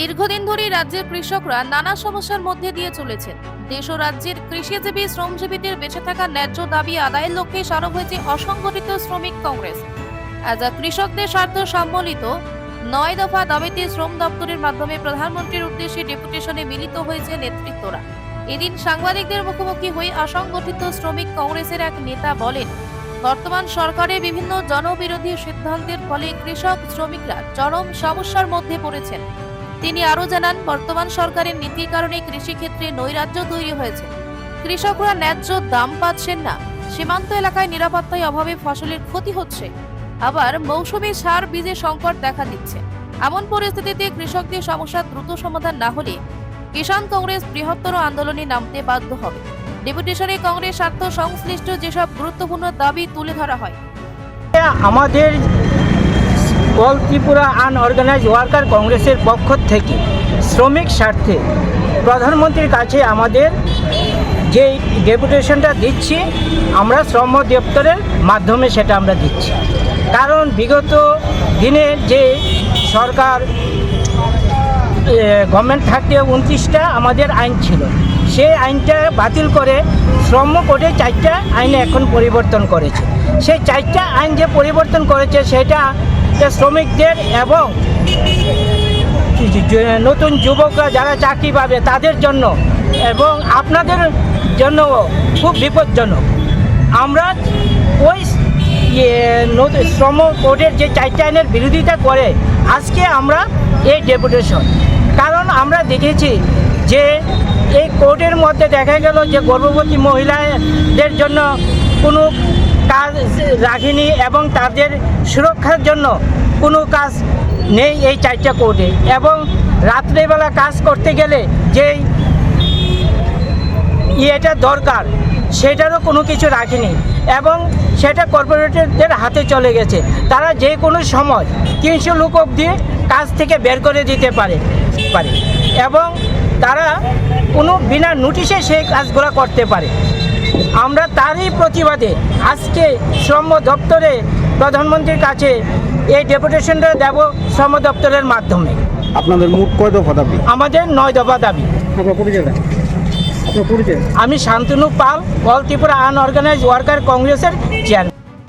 দীর্ঘদিন ধরে রাজ্যের কৃষকরা নানা সমস্যার মধ্যে দিয়ে চলেছেন। দেশ ও রাজ্যের কৃষিজীবী, শ্রমজীবীদের বেঁচে থাকা ন্যায্য দাবি আদায়ের লক্ষ্যে সারা হয়েছে অসংগঠিত শ্রমিক কংগ্রেস। আজ কৃষকদের স্বার্থ সম্বলিত, নয় দফা দাবিতে শ্রম দপ্তরের মাধ্যমে প্রধানমন্ত্রীর উদ্দেশ্যে ডেপুটেশনে মিলিত হয়েছে নেতৃত্বরা। এদিন সাংবাদিকদের মুখোমুখি হয়ে অসংগঠিত শ্রমিক কংগ্রেসের এক নেতা বলেন, বর্তমান সরকারের বিভিন্ন জনবিরোধী সিদ্ধান্তের ফলে কৃষক শ্রমিকরা চরম সমস্যার মধ্যে পড়েছেন। তিনি আরও জানান, বর্তমান সরকারের নীতির কারণে কৃষিক্ষেত্রে নৈরাজ্য তৈরি হয়েছে। কৃষকরা ন্যায্য দাম পাচ্ছেন না। সীমান্ত এলাকায় নিরাপত্তায় অভাবে ফসলের ক্ষতি হচ্ছে। আবার মৌসুমী সার বীজের সংকট দেখা দিচ্ছে। এমন পরিস্থিতিতে কৃষকদের সমস্যা দ্রুত সমাধান না হলে কিষাণ কংগ্রেস বৃহত্তর আন্দোলনে নামতে বাধ্য হবে। ডেপুটেশনে কংগ্রেস স্বার্থ সংশ্লিষ্ট যেসব গুরুত্বপূর্ণ দাবি তুলে ধরা হয়। আমাদের অল ত্রিপুরা আনঅর্গানাইজ ওয়ার্কার কংগ্রেসের পক্ষ থেকে শ্রমিক স্বার্থে প্রধানমন্ত্রীর কাছে আমাদের যে ডেপুটেশনটা দিচ্ছি, আমরা শ্রম দপ্তরের মাধ্যমে সেটা আমরা দিচ্ছি। কারণ বিগত দিনে যে সরকার গভর্নমেন্ট থাকতে উনত্রিশটা আমাদের আইন ছিল, সেই আইনটা বাতিল করে শ্রম কোডে চারটা আইনে এখন পরিবর্তন করেছে। সেই চারটা আইন যে পরিবর্তন করেছে, সেটা শ্রমিকদের এবং নতুন যুবকরা যারা চাকরি পাবে তাদের জন্য এবং আপনাদের জন্য খুব বিপজ্জনক। আমরা ওই ইয়ে শ্রম কোডের যে চারটা আইনের বিরোধিতা করে আজকে আমরা এই ডেপুটেশন। কারণ আমরা দেখেছি যে এই কোর্টের মধ্যে দেখা গেল যে গর্ভবতী মহিলাদের জন্য কোনো রাখিনি এবং তাদের সুরক্ষার জন্য কোনো কাজ নেই এই চারটা কোর্টে। এবং রাত্রেবেলা কাজ করতে গেলে যেই ইয়েটা দরকার, সেটারও কোনো কিছু রাখিনি এবং সেটা কর্পোরেটরদের হাতে চলে গেছে। তারা যে কোনো সময় তিনশো লোক অবধি কাজ থেকে বের করে দিতে পারে পারে। এবং তারা কোনো বিনা নোটিশে সেই কাজগুলো করতে পারে। আমরা তারই প্রতিবাদে আজকে শ্রম দপ্তরে প্রধানমন্ত্রীর কাছে এই ডেপুটেশনটা দেব শ্রম দপ্তরের মাধ্যমে। আপনাদের মুখ কয় দফা দাবি? আমাদের নয় দফা দাবি। আমি Shantanu Pal all Tripura unorganise worker কংগ্রেসের চেয়ারম্যান।